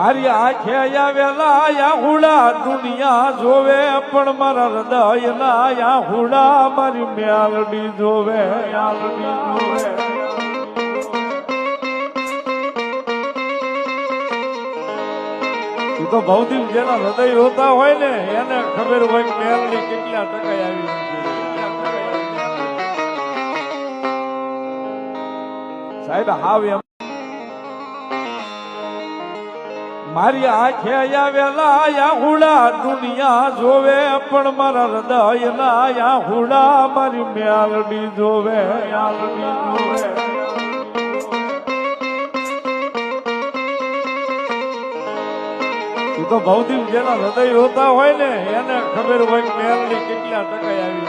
મારી આંખે આવેલા હુડા દુનિયા જોવે, પણ મારા હૃદય ના આહુડા મારી મ્યાલડી જોવે મ્યાલડી જોવે. તો ભૌતિક જેના હૃદય હોતા હોય ને, એને ખબર હોય કે મ્યાલડી કેટલા ટકા આવી સાહેબ, હાવ એમ મારી આંખે આવેલા આહુડા દુનિયા જોવે, પણ મારા હૃદય ના હુડા મારી મ્યાલડી જોવે ઈ તો ભૌતિક જેના હૃદય હોતા હોય ને, એને ખબર હોય કે મ્યાલડી કેટલા ટકા આવી